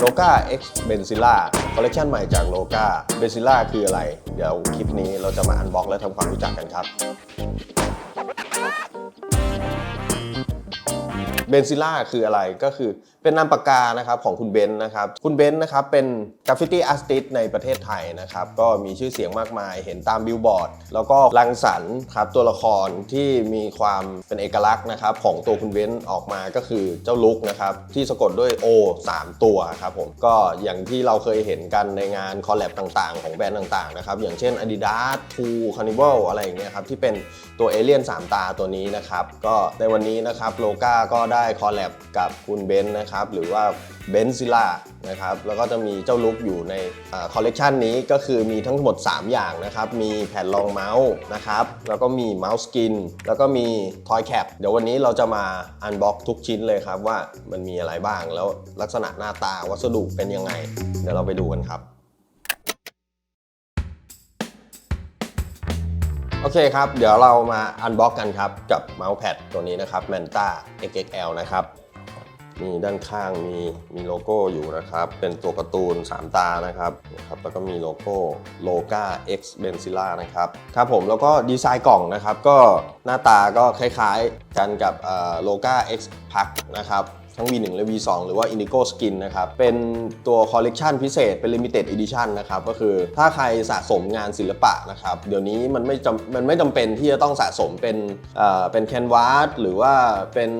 โลกา X Benzilla คอลเลคชันใหม่จากโลกา Benzilla คืออะไร เดี๋ยวคลิปนี้เราจะมาอันบ็อกและทำความรู้จักกันครับ เบนซิล่าคืออะไรก็คือเป็นนามปากกานะครับของคุณเบนนะครับคุณเบนนะครับเป็นกราฟฟิตี้อาร์ติสในประเทศไทยนะครับก็มีชื่อเสียงมากมายเห็นตามบิลบอร์ดแล้วก็รังสรรค์ครับตัวละครที่มีความเป็นเอกลักษณ์นะครับของตัวคุณเบนออกมาก็คือเจ้าลุกนะครับที่สะกดด้วย O 3 ตัวครับผมก็อย่างที่เราเคยเห็นกันในงานคอลแลบต่างๆ ของแบรนด์ต่างๆนะครับอย่างเช่น Adidas t o Carnival อะไรอย่างเงี้ยครับที่เป็น ตัวเอเลี่ยน3 ตาตัวนี้นะครับ ก็ในวันนี้นะครับโลกาก็ได้คอลแลบกับคุณเบนซ์นะครับ หรือว่าเบนซิล่านะครับ แล้วก็จะมีเจ้าลุกอยู่ในคอลเลกชันนี้ก็คือมีทั้งหมด 3 อย่างนะครับ มีแผ่นรองเมาส์นะครับ แล้วก็มีเมาส์สกิน แล้วก็มีทอยแคปเดี๋ยววันนี้เราจะมาอันบ็อกทุกชิ้นเลยครับว่ามันมีอะไรบ้างแล้วลักษณะหน้าตาวัสดุเป็นยังไง เดี๋ยวเราไปดูกันครับ อเคครับ เดี๋ยวเรามาอันบ็อกกันครับ กับเมาส์แพดตัวนี้นะครับ Manta XXL นะครับ มีด้านข้างมีมีโลโก้อยู่นะครับ เป็นตัวการ์ตูน 3 ตานะครับนะครับแล้วก็มีโลโก้ Loga X Benzilla นะครับครับผมแล้วก็ดีไซน์กล่องนะครับ ก็หน้าตาก็คล้ายๆกันกับเอ่อ Loga X Pack นะครับ ทั้ง V1 และ V2 หรือว่า Indigo Skin นะครับ เป็นตัวคอลเลกชันพิเศษเป็น Limited Edition นะครับ ก็คือถ้าใครสะสมงานศิลปะนะครับ เดี๋ยวนี้มันไม่จำมันไม่จำเป็นที่จะต้องสะสมเป็นเอ่อเป็นแคนวาสหรือว่าเป็น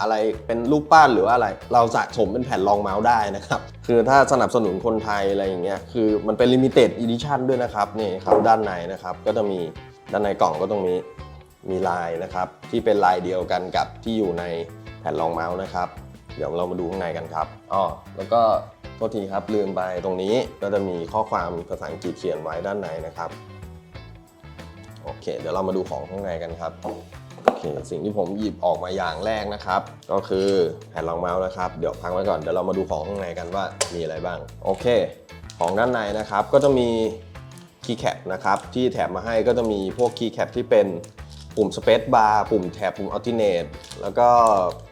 อะไรเป็นรูปปั้นหรือว่าอะไร เราสะสมเป็นแผ่นรองเมาส์ได้นะครับ คือถ้าสนับสนุนคนไทยอะไรอย่างเงี้ยคือมันเป็น Limited Edition ด้วยนะครับนี่ครับด้านในนะครับก็จะมีด้านในกล่องก็ตรงนี้มีลายนะครับที่เป็นลายเดียวกันกับที่อยู่ในแผ่นรองเมาส์นะครับ เดี๋ยวเรามาดูข้างในกันครับอ๋อแล้วก็โทษทีครับลืมไปตรงนี้ก็จะมีข้อความภาษาอังกฤษเขียนไว้ด้านในนะครับโอเค เดี๋ยวเรามาดูของข้างในกันครับโอเคสิ่งที่ผมหยิบออกมาอย่างแรกนะครับ ก็คือแผ่นรองเมาส์นะครับ เดี๋ยวพักไว้ก่อนเดี๋ยวเรามาดูของข้างในกันว่ามีอะไรบ้าง โอเค ของด้านในนะครับก็จะมีคีย์แคปนะครับที่แถมมาให้ก็จะมีพวกคีย์แคปที่เป็น ปุ่ม Space Bar ปุ่มแถบปุ่ม Alternate แล้วก็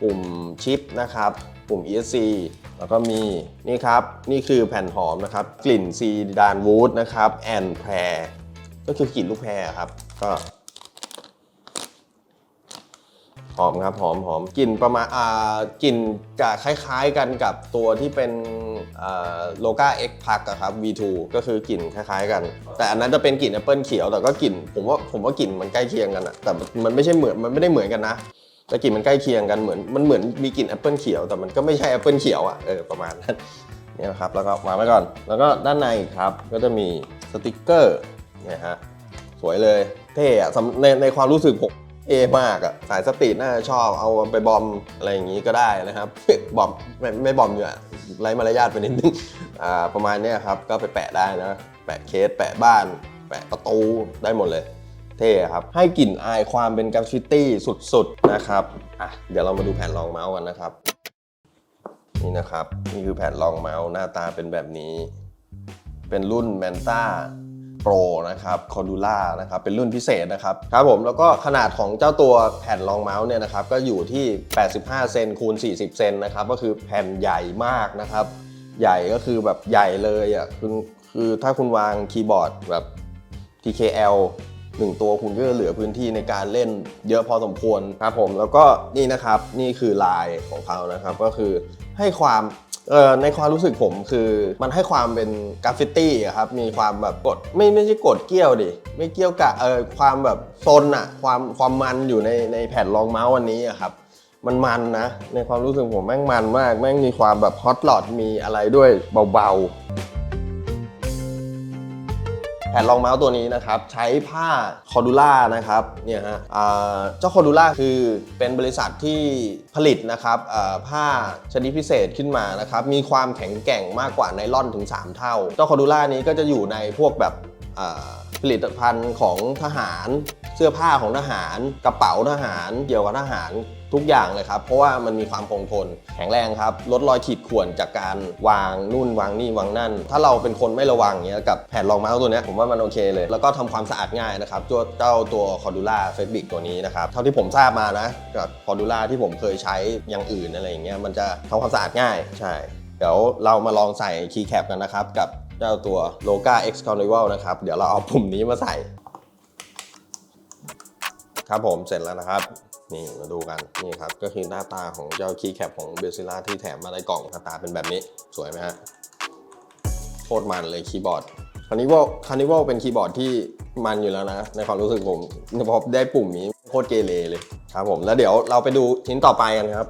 ปุ่มชิปนะครับ ปุ่ม ESC แล้วก็มีนี่ครับ นี่คือแผ่นหอมนะครับ กลิ่นซีดานวูดนะครับแอนแพรก็คือกลิ่นลูกแพรครับ ก็หอมครับหอมหอมกลิ่นประมาณอ่ากลิ่นจะคล้าย ๆกันกับตัวที่เป็น โลกา X Pack อะครับ V2 ก็คือกลิ่นคล้ายๆกัน แต่อันนั้นจะเป็นกลิ่นแอปเปิลเขียวแต่ก็กลิ่นผมว่าผมว่ากลิ่นมันใกล้เคียงกันอะแต่มันไม่ใช่เหมือนมันไม่ได้เหมือนกันนะแต่กลิ่นมันใกล้เคียงกันเหมือนมันเหมือนมีกลิ่นแอปเปิลเขียวแต่มันก็ไม่ใช่แอปเปิลเขียวอะเออประมาณนั้นนี่นะครับแล้วก็วางไว้ก่อน แล้วก็ด้านในครับก็จะมีสติกเกอร์นี่ฮะสวยเลยเท่อะในในความรู้สึกผมเอมากอะสายสตรีทน่าจะชอบเอาไปบอมอะไรอย่างนี้ก็ได้นะครับบอมไม่ไม่บอมอยู่อะ ไร้มารยาทไปนิดนึงอ่าประมาณนี้ครับก็ไปแปะได้นะ แปะเคสแปะบ้าน แปะประตูได้หมดเลย เท่ครับ ให้กลิ่นอายความเป็นกราฟฟิตี้สุดๆนะครับอะเดี๋ยวเรามาดูแผ่นรองเมาส์กันนะครับ นี่นะครับ นี่คือแผ่นรองเมาส์หน้าตาเป็นแบบนี้ เป็นรุ่นแมนต้า Pro นะครับคอดูล่านะครับ เป็นรุ่นพิเศษนะครับ ครับผม แล้วก็ขนาดของเจ้าตัวแผ่นรองเมาส์เนี่ยนะครับ ก็อยู่ที่ 85 เซนคูณ 40 เซนนะครับ ก็คือแผ่นใหญ่มากนะครับ ใหญ่ก็คือแบบใหญ่เลยอะ คือคือถ้าคุณวางคีย์บอร์ดแบบ TKL หนึ่งตัวคุณก็จะเหลือพื้นที่ในการเล่นเยอะพอสมควรครับผมแล้วก็นี่นะครับนี่คือลายของเขานะครับ ก็คือให้ความ เอ่อในความรู้สึกผมคือมันให้ความเป็นกราฟฟิตี้อะครับมีความแบบกดไม่ไม่ใช่กดเกี้ยวดิไม่เกี้ยวกะเออความแบบโซนอะความความมันอยู่ในในแผ่นรองเมาส์วันนี้อะครับมันมันนะในความรู้สึกผมแม่งมันมากแม่งมีความแบบฮอตหลอดมีอะไรด้วยเบาๆ ผ่นรองเมาส์ตัวนี้นะครับ ใช้ผ้าคอดูล่านะครับเนี่ยฮะเจ้าคอดูล่าคือเป็นบริษัทที่ผลิตนะครับผ้าชนิดพิเศษขึ้นมานะครับ มีความแข็งแกร่งมากกว่าไนล่อนถึง 3 เท่า เจ้าคอดูล่านี้ก็จะอยู่ในพวกแบบ ผลิตภัณฑ์ของทหาร เสื้อผ้าของทหาร กระเป๋าทหาร เกี่ยวกับทหารทุกอย่างเลยครับ เพราะว่ามันมีความคงทน แข็งแรงครับ ลดรอยขีดข่วนจากการวางนู่นวางนี่วางนั่น ถ้าเราเป็นคนไม่ระวังเงี้ยกับแผ่นรองเมาส์ตัวนี้ผมว่ามันโอเคเลย แล้วก็ทำความสะอาดง่ายนะครับตัวเจ้าตัวคอร์ดูล่าเฟบิกตัวนี้นะครับ เท่าที่ผมทราบมานะกับคอร์ดูล่าที่ผมเคยใช้อย่างอื่นอะไรอย่างเงี้ยมันจะทำความสะอาดง่าย ใช่ เดี๋ยวเรามาลองใส่คีย์แคปกันนะครับกับ เจ้าตัว Loga X Carnival นะครับ เดี๋ยวเราเอาปุ่มนี้มาใส่ ครับผมเสร็จแล้วนะครับ นี่มาดูกันนี่ครับ ก็คือหน้าตาของเจ้าคีย์แคปของเบลซิล่าที่แถมมาในกล่องหน้าตาเป็นแบบนี้สวยไหมฮะโคตรมันเลยคีย์บอร์ดคานิวัลคานิวัลเป็นคีย์บอร์ดที่มันอยู่แล้วนะ ในความรู้สึกผมพอได้ปุ่มนี้โคตรเกเรเลยครับผมแล้วเดี๋ยวเราไปดูชิ้นต่อไปกันครับ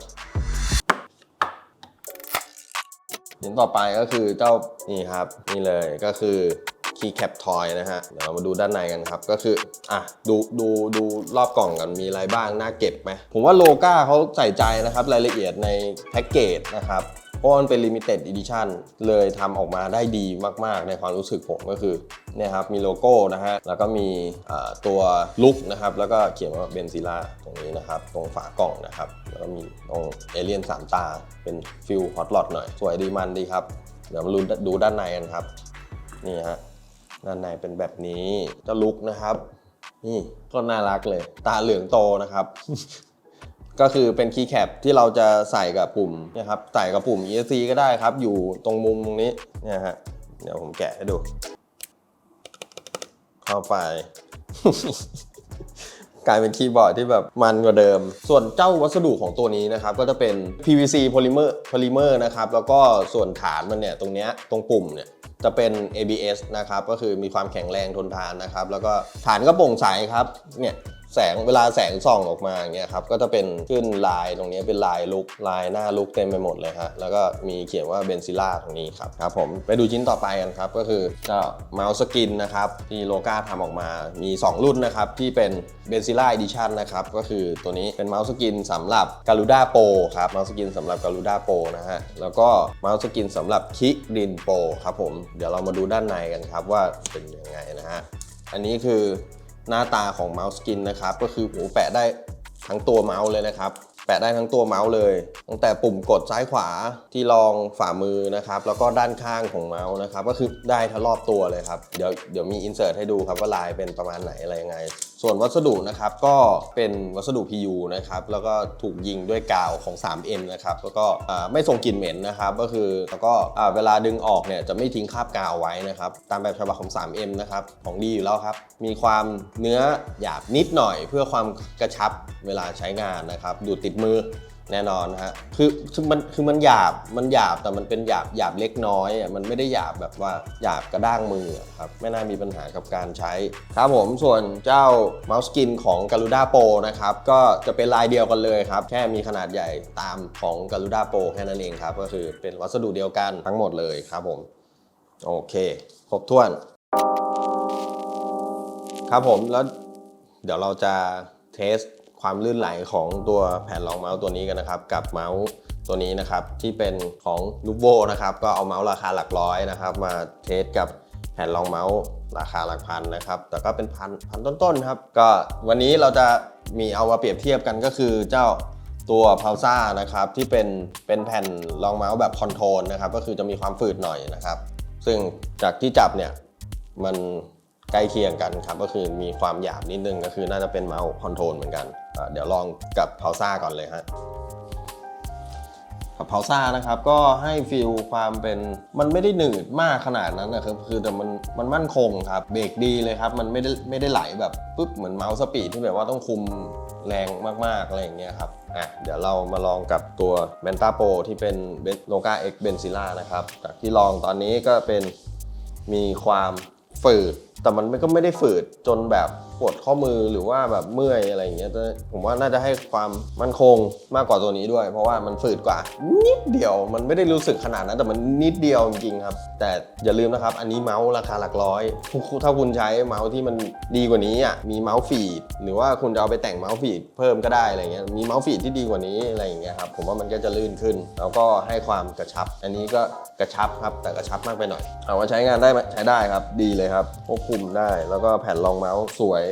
ชิ้นต่อไปก็คือเจ้านี่ครับ นี่เลยก็คือ Keycap Toy นะฮะ เดี๋ยวมาดูด้านในกันครับ ก็คือ อะ ดูดูดูรอบกล่องกันมีอะไรบ้าง น่าเก็บไหม ผมว่าโลก้าเขาใส่ใจนะครับ รายละเอียดในแพ็กเกจนะครับ เพราะมันเป็น Limited Edition เลยทำออกมาได้ดีมากๆ ในความรู้สึกผมก็คือเนี่ยครับมีโลโก้นะฮะ แล้วก็มีตัวลุกนะครับ แล้วก็เขียนว่าเบนซิล่าตรงนี้นะครับ ตรงฝากล่องนะครับ แล้วก็มีตรงเอเลียนสามตา เป็นฟิลฮอตลอดหน่อย สวยดีมันดีครับ เดี๋ยวมาดดูด้านในกันครับ นี่ฮะ ด้านในเป็นแบบนี้เจ้าลุกนะครับนี่ก็น่ารักเลย ตาเหลืองโตนะครับ ก็คือเป็นคีย์แคปที่เราจะใส่กับปุ่มนะครับใส่กับปุ่ม ESC ก็ได้ครับ อยู่ตรงมุมตรงนี้เนี่ยฮะเดี๋ยวผมแกะให้ดู เข้าไป กลายเป็นคีย์บอร์ดที่แบบมันกว่าเดิม ส่วนเจ้าวัสดุของตัวนี้นะครับ ก็จะเป็น PVC polymer polymer นะครับ แล้วก็ส่วนฐานมันเนี่ยตรงเนี้ยตรงปุ่มเนี่ยจะเป็น ABS นะครับ ก็คือมีความแข็งแรงทนทานนะครับ แล้วก็ฐานก็โปร่งใสครับเนี่ย แสงเวลาแสงส่องออกมาอย่างเงี้ยครับก็จะเป็นขึ้นลายตรงนี้เป็นลายลุกลายหน้าลุกเต็มไปหมดเลยฮะแล้วก็มีเขียนว่าเบนซิล่าตรงนี้ครับครับผมไปดูชิ้นต่อไปกันครับก็คือเจ้าเมาส์สกินนะครับที่โลกาทำออกมามี 2 รุ่นนะครับที่เป็นเบนซิล่าดิชั่นนะครับก็คือตัวนี้เป็นเมาส์สกินสำหรับการูด้าโปครับเมาส์สกินสำหรับการูด้าโปนะฮะแล้วก็เมาส์สกินสำหรับคิรินโปครับผมเดี๋ยวเรามาดูด้านในกันครับว่าเป็นยังไงนะฮะอันนี้คือ หน้าตาของเมาส์สกินนะครับ ก็คือโหแปะได้ทั้งตัวเมาส์เลยนะครับ แปะได้ทั้งตัวเมาส์เลย ตั้งแต่ปุ่มกดซ้ายขวาที่รองฝ่ามือนะครับ แล้วก็ด้านข้างของเมาส์นะครับ ก็คือได้ทั้งรอบตัวเลยครับ เดี๋ยวเดี๋ยวมีอินเสิร์ตให้ดูครับว่าลายเป็นประมาณไหนอะไรยังไงส่วนวัสดุนะครับก็เป็นวัสดุ PU นะครับแล้วก็ถูกยิงด้วยกาวของ 3M นะครับแล้วก็ไม่ส่งกลิ่นเหม็นนะครับก็คือแล้วก็เวลาดึงออกเนี่ยจะไม่ทิ้งคราบกาวไว้นะครับตามแบบฉบับของ 3M นะครับของดีอยู่แล้วครับมีความเนื้อหยาบนิดหน่อย เพื่อความกระชับเวลาใช้งานนะครับดูดติดมือ แน่นอนฮะคือคือมันคือมันหยาบมันหยาบแต่มันเป็นหยาบหยาบเล็กน้อยอะมันไม่ได้หยาบแบบว่าหยาบกระด้างมืออะครับไม่น่ามีปัญหากับการใช้ครับผมส่วนเจ้าเมาส์สกินของ Garuda Pro นะครับก็จะเป็นลายเดียวกันเลยครับแค่มีขนาดใหญ่ตามของ Garuda Pro แค่นั้นเองครับก็คือเป็นวัสดุเดียวกันทั้งหมดเลยครับผมโอเคครบถ้วน ครับผมแล้วเดี๋ยวเราจะเทส ความลื่นไหลของตัวแผ่นรองเมาส์ตัวนี้กันนะครับ กับเมาส์ตัวนี้นะครับที่เป็นของลูโบนะครับก็เอาเมาส์ราคาหลักร้อยนะครับ มาเทสกับแผ่นรองเมาส์ราคาหลักพันนะครับ แต่ก็เป็นพันพันต้นๆครับ ก็วันนี้เราจะมีเอามาเปรียบเทียบกันก็คือเจ้าตัวพาวซ่านะครับที่เป็นเป็นแผ่นรองเมาส์แบบคอนโทรลนะครับก็คือจะมีความฝืดหน่อยนะครับ ซึ่งจากที่จับเนี่ยมัน ใกล้เคียงกันครับก็คือมีความหยาบนิดนึงก็คือน่าจะเป็นเมาส์คอนโทรลเหมือนกันเดี๋ยวลองกับพาวซ่าก่อนเลยฮะกับพาวซ่านะครับก็ให้ฟีลความเป็นมันไม่ได้หนืดมากขนาดนั้นนะครับคือแต่มันมันมั่นคงครับเบรกดีเลยครับ มันไม่ได้ไม่ได้ไหลแบบปุ๊บเหมือนเมาส์สปีดที่แบบว่าต้องคุมแรงมาก ๆ อะไรอย่างเงี้ยครับอะเดี๋ยวเรามาลองกับตัว b e n t a Pro ที่เป็น l o g a X Benzilla นะครับจากที่ลองตอนนี้ก็เป็นมีความฝืด แต่มันก็ไม่ได้ฝืดจนแบบปวดข้อมือหรือว่าแบบเมื่อยอะไรอย่างเงี้ยผมว่าน่าจะให้ความมั่นคงมากกว่าตัวนี้ด้วย เพราะว่ามันฝืดกว่า นิดเดียวมันไม่ได้รู้สึกขนาดนั้นแต่มันนิดเดียวจริงๆครับ แต่อย่าลืมนะครับ อันนี้เมาส์ราคาหลักร้อย ถ้าคุณใช้เมาส์ที่มันดีกว่านี้อะมีเมาส์ฟีดหรือว่าคุณจะเอาไปแต่งเมาส์ฟีดเพิ่มก็ได้อะไรเงี้ยมีเมาส์ฟีดที่ดีกว่านี้อะไรอย่างเงี้ยครับผมว่ามันก็จะลื่นขึ้น แล้วก็ให้ความกระชับ อันนี้ก็กระชับครับแต่กระชับมากไปหน่อยเอาว่าใช้งานได้ใช้ได้ครับดีเลยครับควบคุมได้ แล้วก็แผ่นรองเมาส์สวย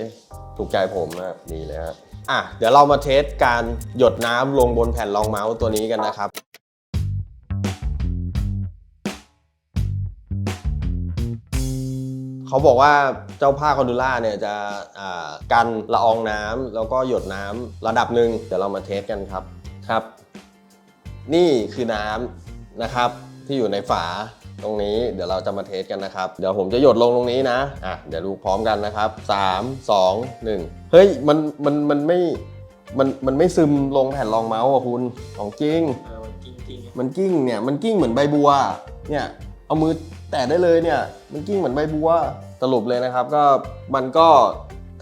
ถูกใจผมนะดีเลยครับอะเดี๋ยวเรามาเทสการหยดน้ำลงบนแผ่นรองเมาส์ตัวนี้กันนะครับเขาบอกว่าเจ้าผ้าคอนดูล่าเนี่ยจะอ่ากันละอองน้ำแล้วก็หยดน้ำระดับหนึ่งเดี๋ยวเรามาเทสกันครับครับ นี่คือน้ำนะครับที่อยู่ในฝา ตรงนี้เดี๋ยวเราจะมาเทสกันนะครับ เดี๋ยวผมจะหยดลงตรงนี้นะอะเดี๋ยวดูพร้อมกันนะครับ 3 2 1 เฮ้ยมันมันมันไม่มันมันไม่ซึมลงแผ่นรองเมาส์อะคุณของจริง เออจริงจริงมันกิ้งเนี่ยมันกิ้งเหมือนใบบัว เนี่ยเอามือแตะได้เลยเนี่ย มันกิ้งเหมือนใบบัวสรุปเลยนะครับ ก็มันก็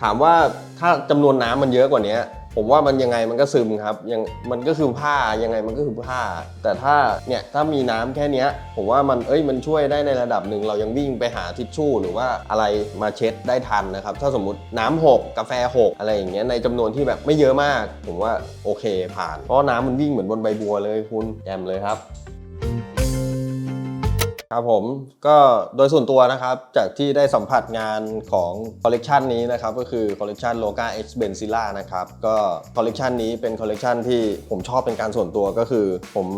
ถามว่าถ้าจำนวนน้ำมันเยอะกว่านี้ ผมว่ามันยังไงมันก็ซึมครับยังมันก็คือผ้ายังไงมันก็คือผ้า แต่ถ้าเนี่ยถ้ามีน้ำแค่เนี้ยผมว่ามันเอ้ยมันช่วยได้ในระดับหนึ่งเรายังวิ่งไปหาทิชชู่ หรือว่าอะไรมาเช็ดได้ทันนะครับ ถ้าสมมติน้ำหกกาแฟหกอะไรอย่างเงี้ยในจำนวนที่แบบไม่เยอะมาก ผมว่าโอเคผ่าน เพราะน้ำมันวิ่งเหมือนบนใบบัวเลยคุณแอมเลยครับ ครับผมก็โดยส่วนตัวนะครับ จากที่ได้สัมผัสงานของคอลเลกชันนี้นะครับ ก็คือคอลเลกชัน Loga X Benzilla นะครับ ก็คอลเลกชันนี้เป็นคอลเลกชันที่ผมชอบเป็นการส่วนตัวก็คือผม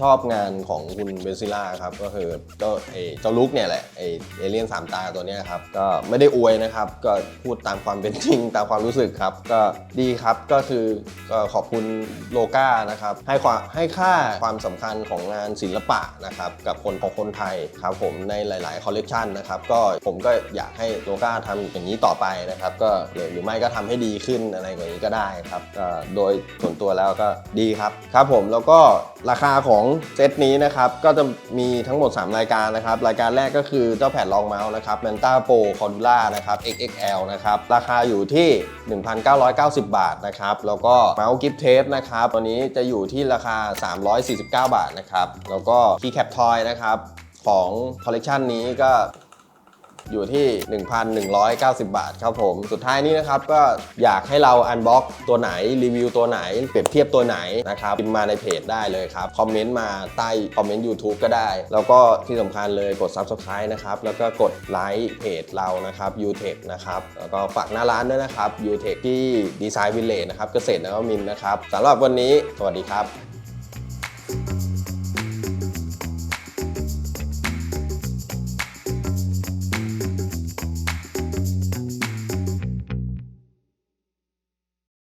ชอบงานของคุณเบนซิล่าครับ ก็คือเจ้าไอเจ้าลุกเนี่ยแหละไอเอเลียนสามตาตัวเนี้ยครับ ก็ไม่ได้อวยนะครับ ก็พูดตามความเป็นจริง ตามความรู้สึกครับ ก็ดีครับก็คือก็ขอบคุณโลกานะครับให้ความให้ค่าความสำคัญของงานศิลปะนะครับกับคนของคนไทยครับผมในหลายๆคอลเลกชันนะครับก็ผมก็อยากให้โลกาทำอย่างนี้ต่อไปนะครับก็หรือไม่ก็ทำให้ดีขึ้นอะไรกว่านี้ก็ได้ครับก็โดยส่วนตัวแล้วก็ดีครับครับผมแล้วก็ราคาของเซตนี้นะครับก็จะมีทั้งหมด 3 รายการนะครับรายการแรกก็คือเจ้าแผ่นรองเมาส์นะครับ Manta Pro Cordula นะครับ XXL นะครับราคาอยู่ที่ 1,990 บาทนะครับแล้วก็เมาส์กิฟเทสนะครับตัวนี้จะอยู่ที่ราคา 349 บาทนะครับแล้วก็คีย์แคปทอยนะครับ ของคอลเลกชันนี้ก็อยู่ที่ 1,190 บาทครับผม สุดท้ายนี้นะครับก็อยากให้เราอันบ็อกตัวไหนรีวิวตัวไหน เปรียบเทียบตัวไหนนะครับพิมพ์มาในเพจได้เลยครับ คอมเมนต์มาใต้คอมเมนต์ YouTube ก็ได้ แล้วก็ที่สำคัญเลยกด Subscribe นะครับ แล้วก็กดไลค์เพจเรานะครับ u t e c h นะครับ แล้วก็ฝากหน้าร้านด้วยนะครับ u t e c h ที่ดีไซน์วิลเลจนะครับเกษตรนวมินนะครับสำหรับวันนี้ สวัสดีครับ